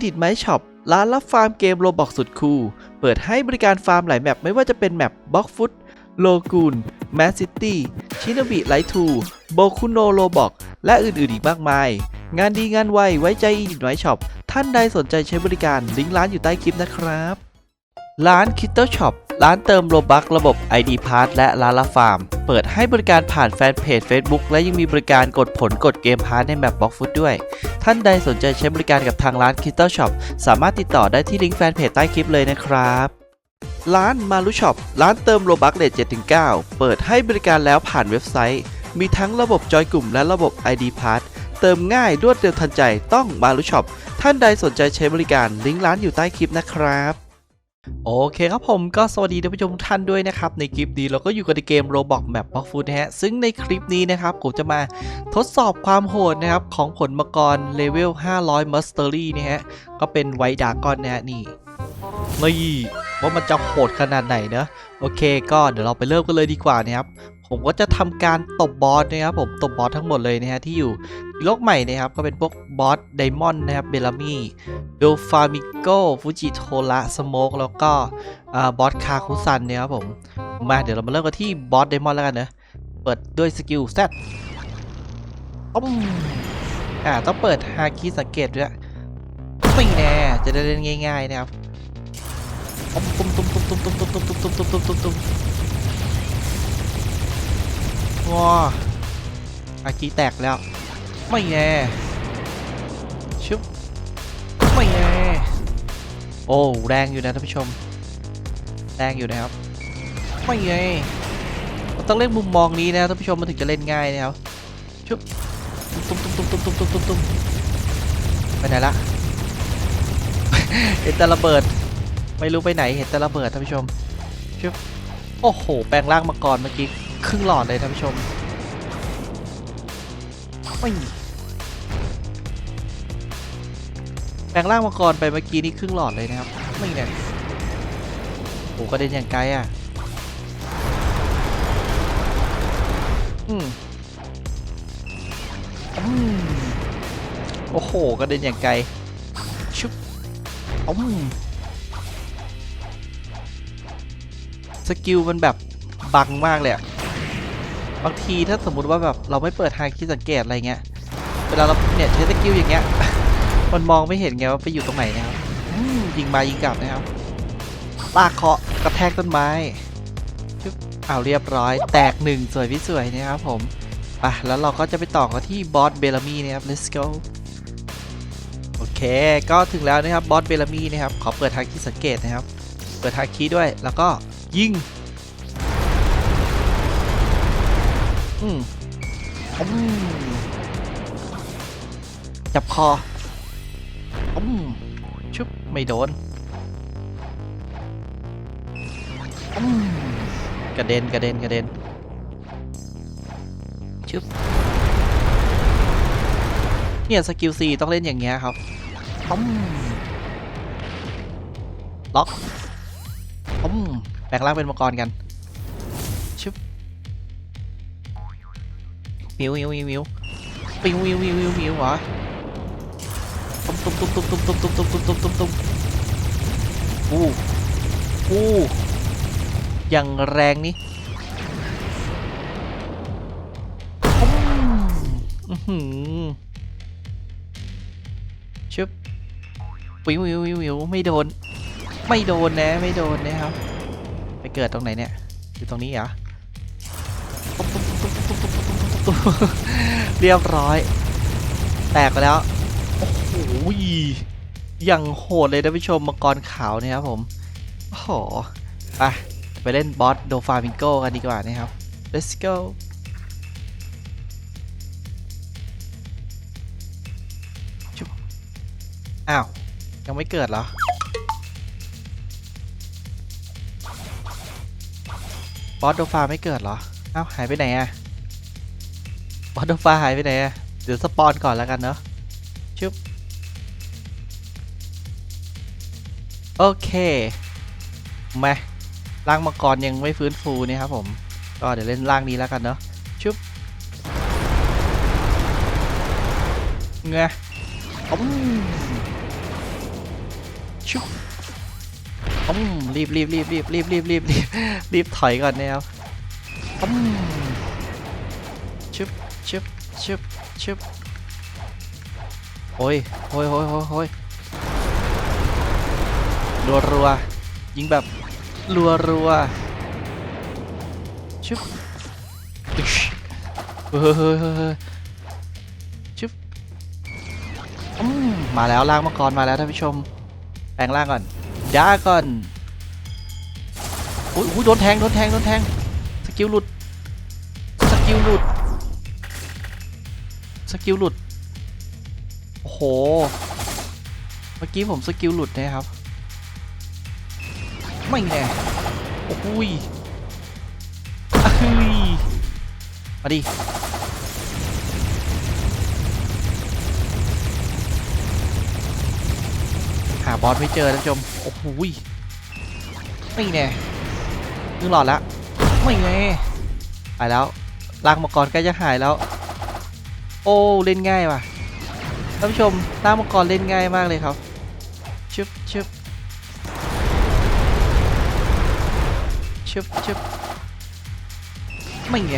Edit My Shop ร้านรับฟาร์มเกมโรบอกสุดคูล เปิดให้บริการฟาร์มหลายแมปไม่ว่าจะเป็นแมปบ็อกฟุตโลกูนแมสซิตี้ชินบิไลทูโบคุโนโรบอกและอื่นๆอีกมากมาย งานดีงานไวไว้ใจ Edit My Shop ท่านใดสนใจใช้บริการลิงก์ร้านอยู่ใต้คลิปนะครับ ร้าน k i t t l e Shop ร้านเติมโลบักระบบ ID Pass และร้านละฟาร์ม เปิดให้บริการผ่านแฟนเพจ Facebook และยังมีบริการกดผลกดเกมพาร์ทในแมปบ็อกฟุตด้วย ท่านใดสนใจใช้บริการกับทางร้าน k i t t l e Shop สามารถติดต่อได้ที่ลิงก์แฟนเพจใต้คลิปเลยนะครับ ร้านมารุช็อปร้านเติมโลบักเลท7-9 เปิดให้บริการแล้วผ่านเว็บไซต์ มีทั้งระบบจอยกลุ่มและระบบ ID Pass เติมง่ายรวดเร็วทันใจต้องมารุช็อปท่านใดสนใจใช้บริการลิงก์ร้านอยู่ใต้คลิปนะครับ โอเคครับผมก็สวัสดีท่านผู้ชมทุกท่านด้วยนะครับ ในคลิปนี้เราก็อยู่กันในเกม Roblox Map Box Food นะฮะ ซึ่งในคลิปนี้นะครับผมจะมาทดสอบความโหดนะครับ ของผลมังกรเลเวล 500 Mastery นะฮะ ก็เป็นไวดากอนนะฮะนี่นี่ว่ามันจะโหดขนาดไหนเนอะโอเคก็เดี๋ยวเราไปเริ่มกันเลยดีกว่านะครับ ผมก็จะทำการตบบอสนะครับผมตบบอสทั้งหมดเลยนะฮะที่อยู่โลกใหม่นะครับก็เป็นพวกบอสไดมอนด์นะครับเบลามี่เบลฟามิโกฟูจิโทระสโมกแล้วก็บอสคาคุซันนี่ยครับผมมาเดี๋ยวเรามาเริ่มกันที่บอสเดมอนด์แล้วกันนะเปิดด้วยสกิลแซดต้มอ่าต้องเปิดฮาคิสังเกตด้วยไม่แน่จะได้เล่นง่าย ๆ นะครับตุ้มตุ้มตุ้มตุ้มตุ้มตุ้มตุ้มตุ้มตุ้มตุ้มตุ้มตุ้มตุ้ม ว้าฮาคิแตกแล้ว ไม่แน่ชุบไม่แน่โอ้แรงอยู่นะท่านผู้ชม แรงอยู่นะครับไม่ไงเราต้องเล่นมุมมองนี้นะท่านผู้ชมมันถึงจะเล่นง่ายนะครับชุบตุ้มตุ้มตุ้มตุ้มตุ้มตุ้มตุ้มตุ้มไปไหนละเห็นแต่ระเบิด ไม่รู้ไปไหนเห็นแต่ระเบิดท่านผู้ชมชุบโอ้โห แปลงร่างมาก่อนเมื่อกี้ ครึ่งหลอดเลยท่านผู้ชมไม่แปลงร่างมังกรไปเมื่อกี้นี่ครึ่งหลอดเลยนะครับ ไม่เนี่ยโอ้กระเด็นอย่างไกลอะ อืมอืมโอ้โหกระเด็นอย่างไกล ชุบอืมสกิลมันแบบบังมากเลยอะ บางทีถ้าสมมุติว่าแบบเราไม่เปิดทางคิดสังเกตอะไรเงี้ย เวลาเราเนี่ยใช้สกิลอย่างเงี้ย มันมองไม่เห็นไงว่าไปอยู่ตรงไหนนะครับยิงมายิงกลับนะครับ ลากเคาะกระแทกต้นไม้ชึบอ้าเรียบร้อย แตกหนึ่งสวยพี่สวยนะครับผมอะแล้วเราก็จะไปต่อกันที่บอสเบลามีนะครับ let's go โอเค ก็ถึงแล้วนะครับบอสเบลามีนะครับ ขอเปิดทางคีสังเกตนะครับ เปิดทางคีด้วย แล้วก็ยิง อืมอืมจับคออืมชุบไม่โดนอืมกระเด็นกระเด็นกระเด็นชุบเนี่ยสกิลซีต้องเล่นอย่างเงี้ยครับอืมล็อกอืมแปลงร่างเป็นมังกรกัน มิวมิวมิวมิวมิวมิวมิวมิวมิวเหรอตุ้มตุ้มตุ้มตุ้มตุ้มตุ้มตุ้มตุ้มตุ้มตุ้มตุ้มตุ้มอู้อู้อย่างแรงนี่อืมชึบวิววิววิววิวไม่โดน ไม่โดนนะ ไม่โดนนะครับ ไปเกิดตรงไหนเนี่ย อยู่ตรงนี้เหรอ เรียบร้อย แตกไปแล้ว โอ้โหอย่างโหดเลยนะผู้ชมมังกรขาวเนี่ยครับผม โอ้โหไปไปเล่นบอสโดฟามิงโกกันดีกว่านะครับ let's go อ้าว ยังไม่เกิดเหรอ บอสโดฟาไม่เกิดเหรอ อ้าว หายไปไหนอะ บอสโดฟาหายไปไหนอะเดี๋ยวสปอนก่อนแล้วกันเนาะชึบโอเคมาร่างมังกรยังไม่ฟื้นฟูนี่ครับผม ก็เดี๋ยวเล่นร่างนี้แล้วกันเนาะชึบเงะอมชุบอมรีบรีบรีบรีบรีบรีบรีบรีบรีบถอยก่อนนะครับอม ชุบชุบชุบโอ้ยโอ้ยโอ้ยโอ้ยโอ้ยรัวรัวยิงแบบรัวรัวชุบเฮ้ยเฮ้ยเฮ้ยชุบมมาแล้วล่างมังกรมาแล้วท่านผู้ชมแปลงร่างก่อนดาก่อนอุ้ยอุ้ยโดนแทงโดนแทงโดนแทงสกิลหลุดสกิลหลุด สกิลหลุด โอ้โห เมื่อกี้ผมสกิลหลุดนะครับ ไม่แน่โอ้ยอะฮึยมาดิหาบอสไม่เจอท่านผู้ชม โอ้โหยไม่แน่นึงหลอดละ ไม่แน่ไปแล้วร่างมังกรใกล้จะหายแล้ว อ้เล่นง่ายว่ะท่านผู้ชมร่ามังกรเล่นง่ายมากเลยครับชึบชึบชึบชึบไม่ไง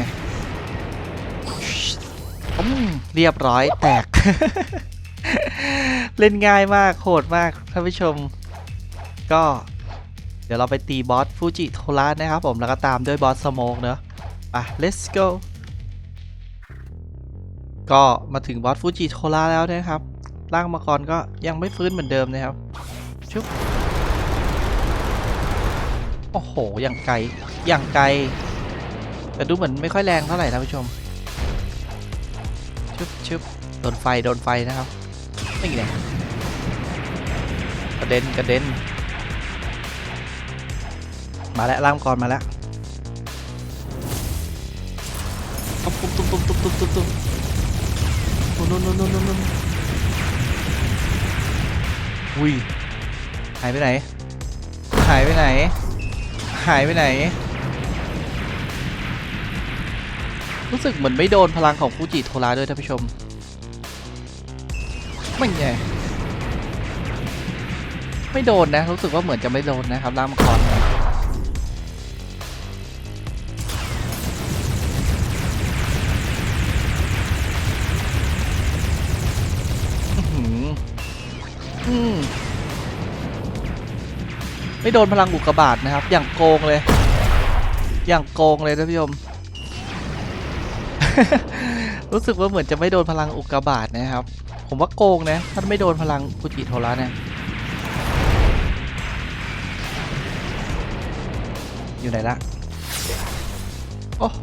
อืมเรียบร้อยแตก เล่นง่ายมากโหดมากท่านผู้ชม ก็ เดี๋ยวเราไปตีบอสฟูจิโทระนะครับผมแล้วก็ตามด้วยบอสสโมกเนอะอะ let's go ก็มาถึงบอสฟูจิโทระแล้วนะครับ ร่างมังกรก็ยังไม่ฟื้นเหมือนเดิมนะครับ ชุบ โอ้โห อย่างไกล อย่างไกล แต่ดูเหมือนไม่ค่อยแรงเท่าไหร่ท่านผู้ชม ชุบชุบโดนไฟ โดนไฟนะครับนี่ไงกระเด็น กระเด็น มาแล้วล่างมก่อนมาแล้ว ตุ๊บตุ๊บตุ๊บตุ๊บตุ๊บตุ๊บตุ๊บ ตุ๊บนู่นนู่นนู่นนู่นนู่นอุ้ยหายไปไหน หายไปไหน หายไปไหน รู้สึกเหมือนไม่โดนพลังของฟูจิโทราด้วยท่านผู้ชม ไม่ไงไม่โดนนะ รู้สึกว่าเหมือนจะไม่โดนนะครับล่ามคอน ไม่โดนพลังอุกกาบาตนะครับ อย่างโกงเลย อย่างโกงเลยท่านผู้ชม รู้สึกว่าเหมือนจะไม่โดนพลังอุกกาบาตนะครับ ผมว่าโกงนะ ถ้าไม่โดนพลังฟูจิโทระเนี่ย อยู่ไหนละ โอ้โห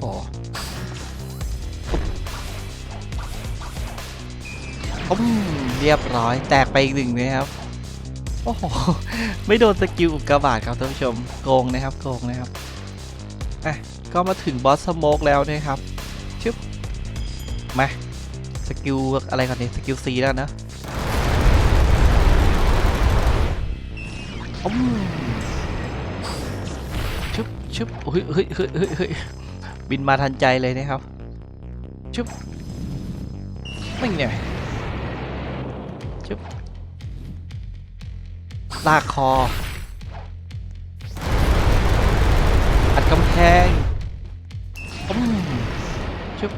อืมเรียบร้อย แตกไปอีกหนึ่งนะครับ โอ้โห ไม่โดนสกิลอุกกาบาตครับท่านผู้ชม โกงนะครับ โกงนะครับ อะ ก็มาถึงบอสสโมกแล้วนะครับ ชึบ มา สกิลอะไรก่อนนี่สกิลซีแล้วนะอืมชึบชึบเฮ้ยเฮ้ยเฮ้ยเฮ้ยเฮ้ยบินมาทันใจเลยนะครับ ชึบไม่เนี่ย ลากคออัดกำแพงอืมชึบ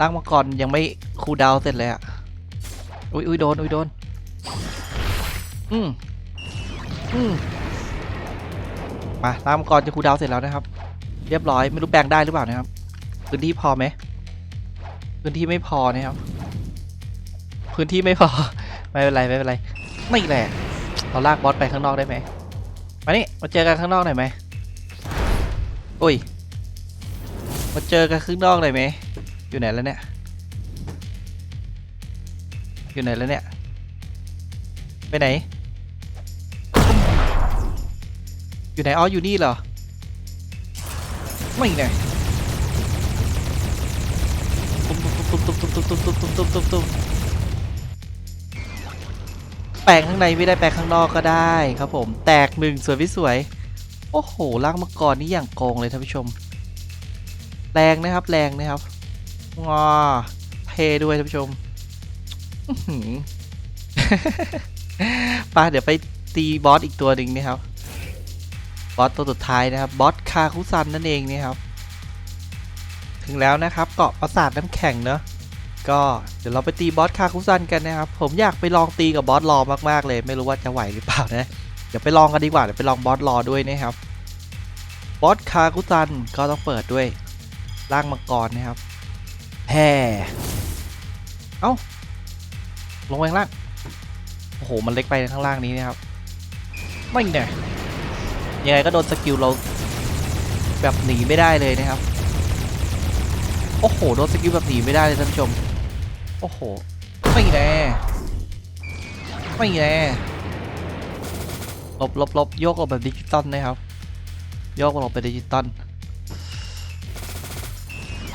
ร่างมังกรยังไม่คูดาวเสร็จเลยอะอุ้ยอุ้ยโดนอุ้ยโดน อืมอืมมาร่างมังกรจะคูดาวเสร็จแล้วนะครับ เรียบร้อยไม่รู้แปลงได้หรือเปล่านะครับ พื้นที่พอไหมพื้นที่ไม่พอนะครับ พื้นที่ไม่พอ ไม่เป็นไรไม่เป็นไรไม่แหละ เราลากบอสไปข้างนอกได้ไหมมานี่มาเจอกันข้างนอกหน่อยไหมอุ้ยมาเจอกันข้างนอกหน่อยไหมอยู่ไหนแล้วเนี่ยอยู่ไหนแล้วเนี่ยไปไหน อยู่ไหนอ๋ออยู่นี่เหรอไม่ไงตุ้มตุ้มตุ้มตุ้มตุ้มตุ้มตุ้มตุ้มตุ้มตุ้มตุ้ม ลงข้างในไม่ได้แปลงข้างนอกก็ได้ครับผม แตกหนึ่งสวยไม่สวย โอ้โหร่างมังกรนี่อย่างโกงเลยท่านผู้ชม แรงนะครับแรงนะครับว้าเทด้วยท่านผู้ชมอื้อหือไปเดี๋ยวไปตีบอสอีกตัวหนึ่งนะครับ บอสตัวสุดท้ายนะครับ บอสคาคุซันนั่นเองนะครับ ถึงแล้วนะครับ เกาะปราสาทน้ำแข็งเนอะ ก็เดี๋ยวเราไปตีบอสคาคุซันกันนะครับ ผมอยากไปลองตีกับบอสรอมากๆเลย ไม่รู้ว่าจะไหวหรือเปล่านะเดี๋ยวไปลองกันดีกว่าเดี๋ยวไปลองบอสรอด้วยนะครับบอสคาคุซันก็ต้องเปิดด้วยร่างมังกรนะครับแฮ่เอ้าลงไปข้างล่างโอ้โหมันเล็กไปข้างล่างนี้นะครับไม่เนี่ยยังไงก็โดนสกิลเราแบบหนีไม่ได้เลยนะครับ โอ้โห โดนสกิลแบบหนีไม่ได้เลยท่านผู้ชม โอ้โหไม่แน่ไม่แน่ลบลบลบโยกออกแบบดิจิตอลนะครับโยกออกแบบดิจิตอล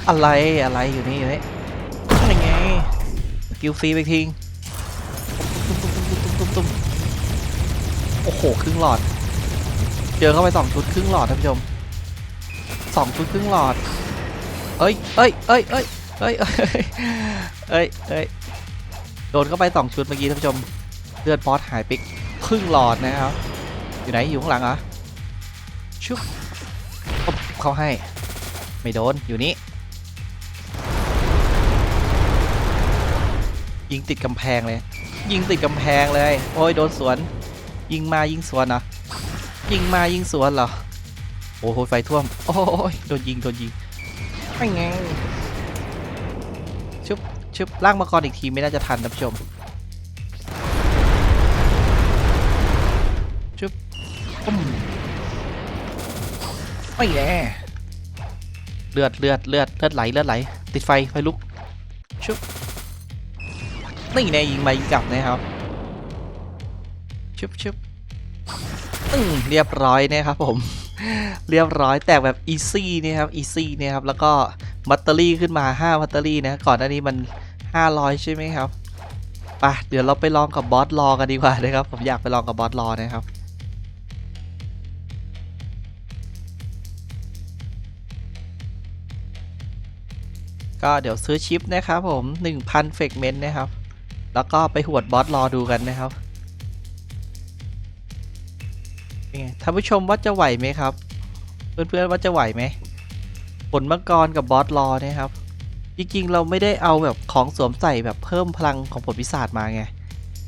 อะไรอะไรอยู่นี่อยู่นี่ยังไงสกิลฟรีไปทิ้งตุ้มตุ้มตุ้มตุ้มตุ้มโอ้โหครึ่งหลอด เจอเข้าไปสองชุดครึ่งหลอดท่านผู้ชมสองชุดครึ่งหลอดเอ้ยเอ้ยเอ้ยเอ้ย เอ้ยเอ้ยเอ้ยโดนเข้าไปสองชุดเมื่อกี้ท่านผู้ชมเลือดบอสหายไปครึ่งหลอดนะครับ อยู่ไหนอยู่ข้างหลังเหรอชุ๊บเข้าให้ ไม่โดนอยู่นี่ยิงติดกำแพงเลย ยิงติดกำแพงเลย โอ้ยโดนสวน ยิงมายิงสวนเหรอยิงมายิงสวนเหรอโอ้โหไฟท่วม โอ้ยโดนยิงโดนยิงไม่ไง ชุบล่างมาก่อนอีกทีไม่น่าจะทันท่านผู้ชมชุบปุ้มไม่แน่เลือดเลือดเลือดเลือดไหลเลือดไหล ติดไฟไฟลุกชุบนี่แน่ยิงมายิงกลับนะครับชุบชุบอืมเรียบร้อยนะครับผม เรียบร้อยแตกแบบอีซี่นี่ครับอีซี่นี่ครับแล้วก็บัตเตอรี่ขึ้นมา5บัตเตอรี่นะก่อนหน้านี้มัน 500 ใช่ไหมครับไปเดี๋ยวเราไปลองกับบอสรอกันดีกว่านะครับ ผมอยากไปลองกับบอสรอนะครับก็เดี๋ยวซื้อชิปนะครับผม 1,000เฟกเมนต์นะครับ แล้วก็ไปหวดบอสรอดูกันนะครับเป็นไงท่านผู้ชมว่าจะไหวไหมครับ เพื่อนๆว่าจะไหวไหมผลมังกรกับบอสรอเนี่ยครับ จริงๆ เราไม่ได้เอาแบบของสวมใส่แบบเพิ่มพลังของผลพิศาจมาไง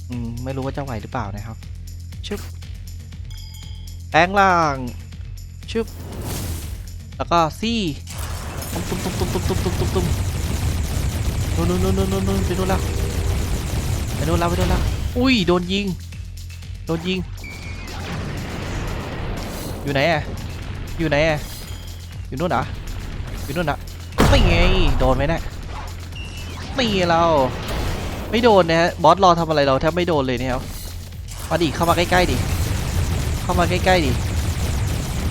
อืม ไม่รู้ว่าจะไหวหรือเปล่านะครับ ชึบ แปลงล่าง ชึบ แล้วก็ซี่ตุ้มตุ้มตุ้มตุ้มตุ้มตุ้มตุ้มตุ้มตุ้มนู่นนู่นนู่นนู่นนู่นไปนู่นแล้วไปโดนแล้วไปโดนแล้ว อุ้ย โดนยิง โดนยิง อยู่ไหนอะ อยู่ไหนอะ อยู่นู่นเหรออยู่นู่นอะ ไม่ไงโดนไหมเนะี่ยไม่เราไม่โดนนะฮะบอสรอทำอะไรเราแทบไม่โดนเลยเนี่ยครับมาดิเข้ามาใกล้ๆดิเข้ามาใกล้ๆดิ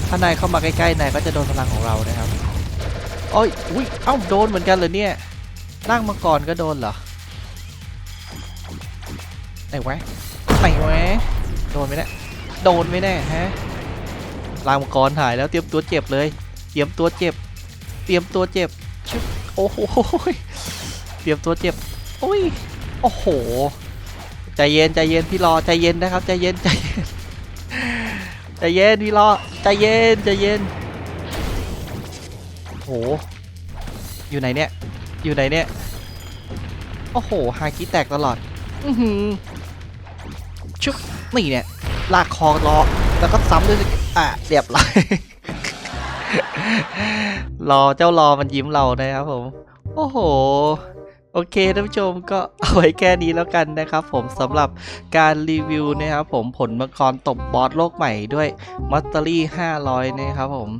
ถ้านายเข้ามาใกล้ๆนายก็จะโดนพลังของเรานะครับโอ้ยอุ้ยเอ้าโดนเหมือนกันเลยเนี่ยร่างมังกรก็โดนเหรอไหนวะไหนวะโดนไหมเนี่ยโดนไหมแน่ยฮะลางมังกรหายแล้วเตรียมตัวเจ็บเลย เตรียมตัวเจ็บ เตรียมตัวเจ็บ โอ้โหเตรียมตัวเจ็บโอ้ยโอ้โหใจเย็นใจเย็นพี่รอใจเย็นนะครับใจเย็นใจเย็นใจเย็นพี่รอใจเย็นใจเย็นโอ้โหอยู่ไหนเนี่ยอยู่ไหนเนี่ยโอ้โหฮาคิแตกตลอดอือหือชุบนี่เนี่ยลากคอรอแล้วก็ซ้ำด้วยอะเรียบร้อย รอเจ้ารอมันยิ้มเรานะครับผม โอ้โหโอเคท่านผู้ชมก็เอาไว้แค่นี้แล้วกันนะครับผมสำหรับการรีวิวนะครับผมผลมังกรตบบอสโลกใหม่ด้วยมัตเตอรี่ 500 นะครับผม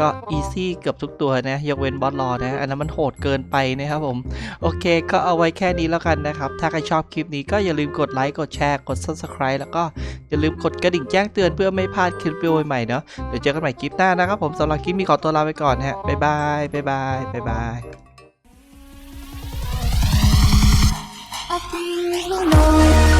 ก็อีซี่เกือบทุกตัวนะยกเว้นบอสรอนะ อันนั้นมันโหดเกินไปนะครับผม โอเค ก็เอาไว้แค่นี้แล้วกันนะครับ ถ้าใครชอบคลิปนี้ก็อย่าลืมกดไลค์กดแชร์กด subscribe แล้วก็อย่าลืมกดกระดิ่งแจ้งเตือนเพื่อไม่พลาดคลิปวิดีโอใหม่ๆเนาะเดี๋ยวเจอกันใหม่คลิปหน้านะครับผมสำหรับคลิปนี้ขอตัวลาไปก่อนฮะบ๊ายบายบ๊ายบายบ๊ายบาย I feel alone